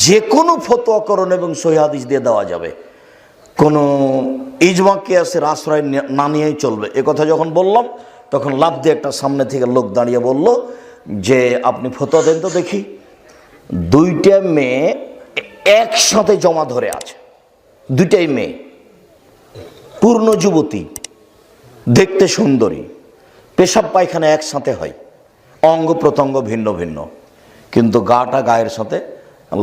যে কোনো ফতোয়াকরণ এবং সহিহাদিস দিয়ে দেওয়া যাবে। কোনো ইজমা, কেয়াসের আশ্রয় না নিয়েই চলবে। এ কথা যখন বললাম, তখন লাভ দিয়ে একটা সামনে থেকে লোক দাঁড়িয়ে বলল যে, আপনি ফতোয়া দেন তো দেখি। দুইটা মেয়ে একসাথে জমা ধরে আছে। দুইটাই মেয়ে। পূর্ণ যুবতী, দেখতে সুন্দরী। পেশাব পায়খানা একসাথে হয়। অঙ্গ প্রত্যঙ্গ ভিন্ন ভিন্ন। কিন্তু গাটা গায়ের সাথে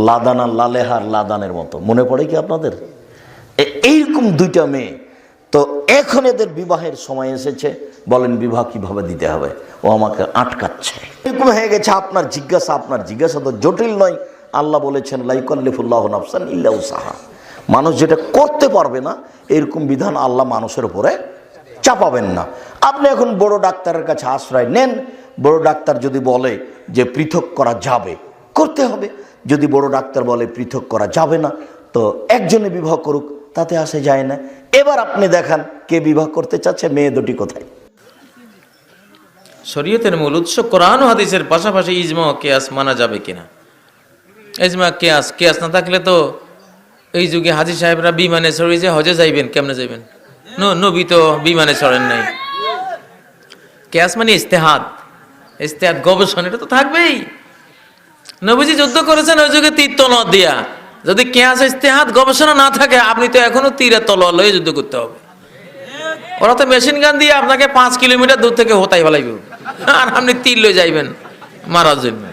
লাদানা লালেহার লাদানের মতো। মনে পড়ে কি আপনাদের? এইরকম দুইটা মেয়ে। তো এখন এদের বিবাহের সময় এসেছে। বলেন, বিবাহ কীভাবে দিতে হবে? ও আমাকে আটকাচ্ছে। এরকম হয়ে গেছে, আপনার জিজ্ঞাসা আপনার জিজ্ঞাসা তো জটিল নয়। আল্লাহ বলেছেন, লাইকল্লিফুল্লাহ নাফসান ইল্লাউ সাহা মানুষ যেটা করতে পারবে না, এরকম বিধান আল্লাহ মানুষের উপরে চাপাবেন না। আপনি এখন বড় ডাক্তারের কাছে আশ্রয় নেন। বড় ডাক্তার যদি বলে যে পৃথক করা যাবে করতে হবে। যদি বড় ডাক্তার বলে পৃথক করা যাবে না, তো একজনে বিবাহ করুক, তাতে আসে যায় না। এবার আপনি দেখান, কে বিবাহ করতে চাচ্ছে, মেয়ে দুটি কোথায়? শরীয়তের মূল উৎস কোরআন হাদিসের পাশাপাশি ইজমা কেয়াস মানা যাবে কিনা? ইজমা, কেয়াস কেয়াস না থাকলে তো এই যুগে হাজি সাহেবরা বিমানে চড়ে যে হজে যাইবেন, কেমনে যাইবেন? নবী তো বিমানে চড়েন নাই। কেয়াস মানে ইস্তেহাদ। ইস্তেহাদ গবেষণা, এটা তো থাকবেই। নবীজি যুদ্ধ করেছেন, ওই যুগে তীর তলোয়ার দিয়া। যদি কেয়াস ইস্তেহাত গবেষণা না থাকে, আপনি তো এখনও তীরের তলোয়ার লয়ে যুদ্ধ করতে হবে। ওরা তো মেশিন গান দিয়ে আপনাকে পাঁচ কিলোমিটার দূর থেকে হতাই ফেলাইব। আর আপনি তীর লয়ে যাইবেন মারার জন্য।